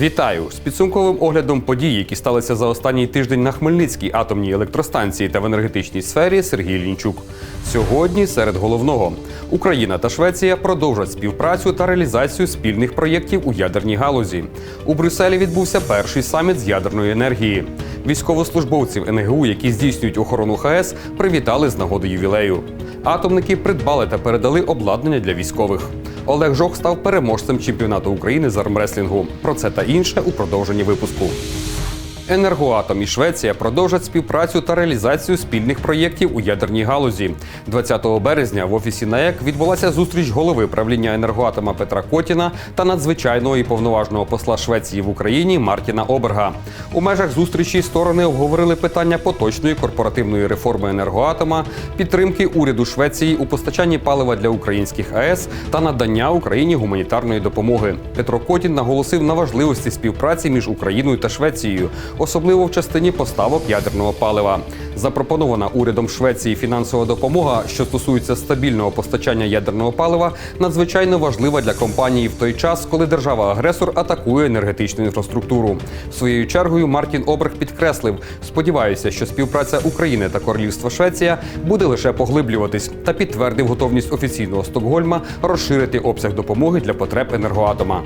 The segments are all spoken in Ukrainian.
Вітаю з підсумковим оглядом подій, які сталися за останній тиждень на Хмельницькій атомній електростанції та в енергетичній сфері Сергій Лінчук. Сьогодні серед головного Україна та Швеція продовжать співпрацю та реалізацію спільних проєктів у ядерній галузі. У Брюсселі відбувся перший саміт з ядерної енергії. Військовослужбовців НГУ, які здійснюють охорону ХАЕС, привітали з нагоди ювілею. Атомники придбали та передали обладнання для військових. Олег Жох став переможцем чемпіонату України з армреслінгу. Про це та інше у продовженні випуску. Енергоатом і Швеція продовжать співпрацю та реалізацію спільних проєктів у ядерній галузі. 20 березня в офісі НАЕК відбулася зустріч голови правління енергоатома Петра Котіна та надзвичайного і повноважного посла Швеції в Україні Мартіна Оберга. У межах зустрічі сторони обговорили питання поточної корпоративної реформи енергоатома, підтримки уряду Швеції у постачанні палива для українських АЕС та надання Україні гуманітарної допомоги. Петро Котін наголосив на важливості співпраці між Україною та Швецією, особливо в частині поставок ядерного палива. Запропонована урядом Швеції фінансова допомога, що стосується стабільного постачання ядерного палива, надзвичайно важлива для компанії в той час, коли держава-агресор атакує енергетичну інфраструктуру. Своєю чергою Мартін Оберг підкреслив: сподіваюся, що співпраця України та Королівства Швеція буде лише поглиблюватись, та підтвердив готовність офіційного Стокгольма розширити обсяг допомоги для потреб енергоатома.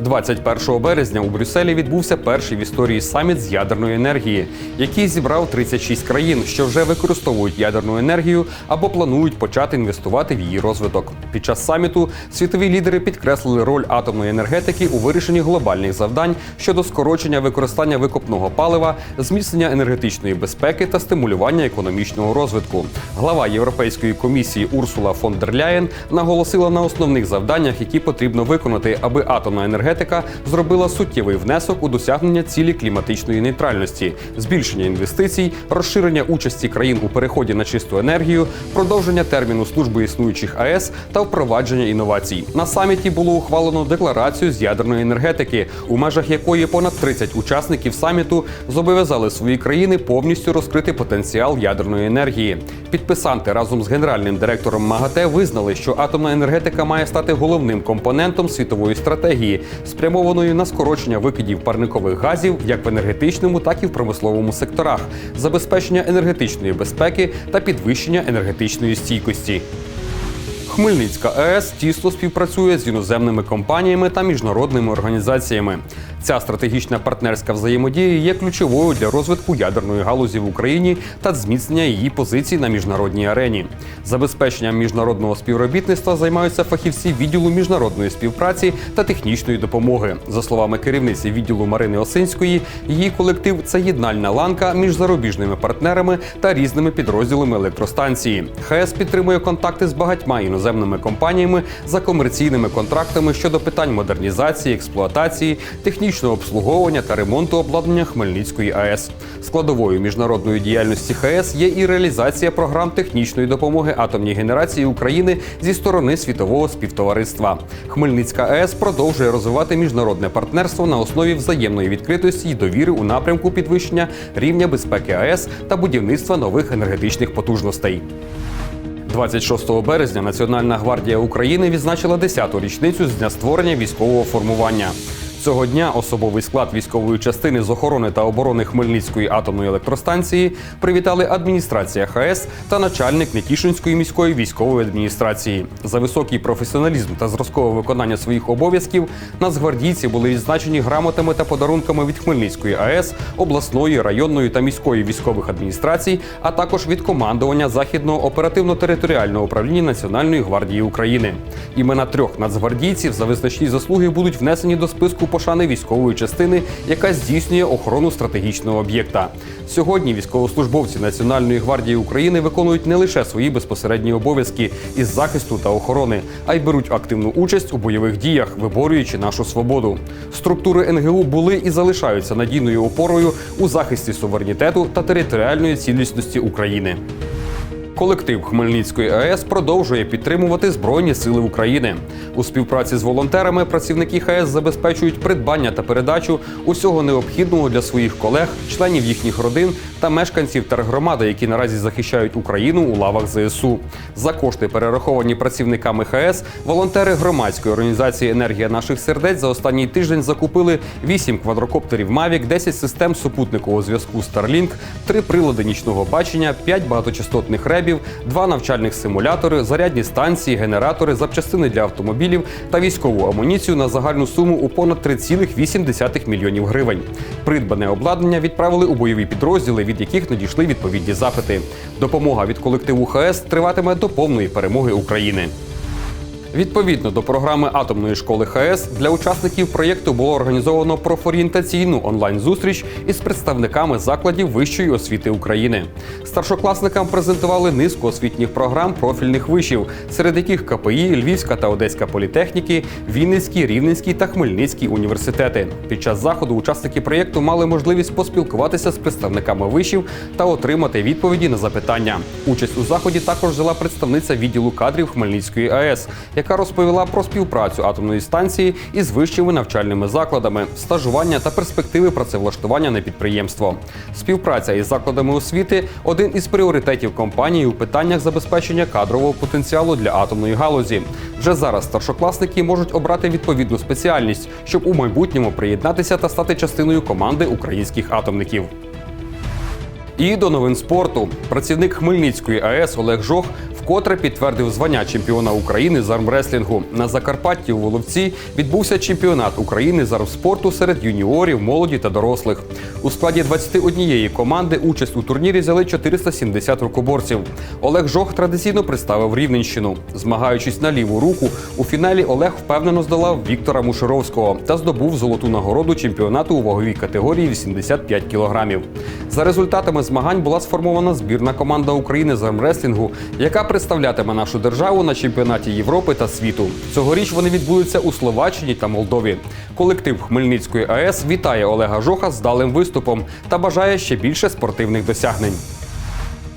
21 березня у Брюсселі відбувся перший в історії саміт з ядерної енергії, який зібрав 36 країн, що вже використовують ядерну енергію або планують почати інвестувати в її розвиток. Під час саміту світові лідери підкреслили роль атомної енергетики у вирішенні глобальних завдань щодо скорочення використання викопного палива, зміцнення енергетичної безпеки та стимулювання економічного розвитку. Глава Європейської комісії Урсула фон дер Ляєн наголосила на основних завданнях, які потрібно виконати, аби атомна енергетика зробила суттєвий внесок у досягнення цілі кліматичної нейтральності, збільшення інвестицій, розширення участі країн у переході на чисту енергію, продовження терміну служби існуючих АЕС та впровадження інновацій. На саміті було ухвалено декларацію з ядерної енергетики, у межах якої понад 30 учасників саміту зобов'язали свої країни повністю розкрити потенціал ядерної енергії. Підписанти разом з генеральним директором МАГАТЕ визнали, що атомна енергетика має стати головним компонентом світової стратегії, спрямованої на скорочення викидів парникових газів як в енергетичному, так і в промисловому секторах, забезпечення енергетичної безпеки та підвищення енергетичної стійкості. Хмельницька АЕС тісно співпрацює з іноземними компаніями та міжнародними організаціями. Ця стратегічна партнерська взаємодія є ключовою для розвитку ядерної галузі в Україні та зміцнення її позицій на міжнародній арені. Забезпеченням міжнародного співробітництва займаються фахівці відділу міжнародної співпраці та технічної допомоги. За словами керівниці відділу Марини Осинської, її колектив це єднальна ланка між зарубіжними партнерами та різними підрозділами електростанції. ХАЕС підтримує контакти з багатьма іноземними компаніями за комерційними контрактами щодо питань модернізації, експлуатації, технічного обслуговування та ремонту обладнання Хмельницької АЕС. Складовою міжнародної діяльності ХАЕС є і реалізація програм технічної допомоги атомній генерації України зі сторони світового співтовариства. Хмельницька АЕС продовжує розвивати міжнародне партнерство на основі взаємної відкритості і довіри у напрямку підвищення рівня безпеки АЕС та будівництва нових енергетичних потужностей. 26 березня Національна гвардія України відзначила 10-ту річницю з дня створення військового формування. Цього дня особовий склад військової частини з охорони та оборони Хмельницької атомної електростанції привітали адміністрація ХАЕС та начальник Нетішинської міської військової адміністрації. За високий професіоналізм та зразкове виконання своїх обов'язків нацгвардійці були відзначені грамотами та подарунками від Хмельницької АЕС, обласної, районної та міської військових адміністрацій, а також від командування західного оперативно-територіального управління Національної гвардії України. Імена трьох нацгвардійців за визначні заслуги будуть внесені до списку пошани військової частини, яка здійснює охорону стратегічного об'єкта. Сьогодні військовослужбовці Національної гвардії України виконують не лише свої безпосередні обов'язки із захисту та охорони, а й беруть активну участь у бойових діях, виборюючи нашу свободу. Структури НГУ були і залишаються надійною опорою у захисті суверенітету та територіальної цілісності України. Колектив Хмельницької АЕС продовжує підтримувати Збройні Сили України. У співпраці з волонтерами працівники ХАЕС забезпечують придбання та передачу усього необхідного для своїх колег, членів їхніх родин та мешканців тергромади, які наразі захищають Україну у лавах ЗСУ. За кошти, перераховані працівниками ХАЕС, волонтери громадської організації Енергія наших сердець за останній тиждень закупили 8 квадрокоптерів Mavic, 10 систем супутникового зв'язку Starlink, 3 прилади нічного бачення, 5 багаточастотних ребів, 2 навчальних симулятори, зарядні станції, генератори, запчастини для автомобілів та військову амуніцію на загальну суму у понад 3,8 мільйонів гривень. Придбане обладнання відправили у бойові підрозділи, від яких надійшли відповідні запити. Допомога від колективу ХС триватиме до повної перемоги України. Відповідно до програми атомної школи ХАЕС для учасників проєкту було організовано профорієнтаційну онлайн-зустріч із представниками закладів вищої освіти України. Старшокласникам презентували низку освітніх програм профільних вишів, серед яких КПІ, Львівська та Одеська політехніки, Вінницький, Рівненський та Хмельницький університети. Під час заходу учасники проєкту мали можливість поспілкуватися з представниками вишів та отримати відповіді на запитання. Участь у заході також взяла представниця відділу кадрів Хмельницької АЕС, яка розповіла про співпрацю атомної станції із вищими навчальними закладами, стажування та перспективи працевлаштування на підприємство. Співпраця із закладами освіти один із пріоритетів компанії у питаннях забезпечення кадрового потенціалу для атомної галузі. Вже зараз старшокласники можуть обрати відповідну спеціальність, щоб у майбутньому приєднатися та стати частиною команди українських атомників. І до новин спорту. Працівник Хмельницької АЕС Олег Жох вкотре підтвердив звання чемпіона України з армреслінгу. На Закарпатті у Воловці відбувся чемпіонат України з армспорту серед юніорів, молоді та дорослих. У складі 21 команди участь у турнірі взяли 470 рукоборців. Олег Жох традиційно представив Рівненщину. Змагаючись на ліву руку, у фіналі Олег впевнено здолав Віктора Мушеровського та здобув золоту нагороду чемпіонату у ваговій категорії 85 кілограмів. За результатами змагань була сформована збірна команда України з армреслінгу, яка представлятиме нашу державу на чемпіонаті Європи та світу. Цьогоріч вони відбудуться у Словаччині та Молдові. Колектив Хмельницької АЕС вітає Олега Жоха з далим виступом та бажає ще більше спортивних досягнень.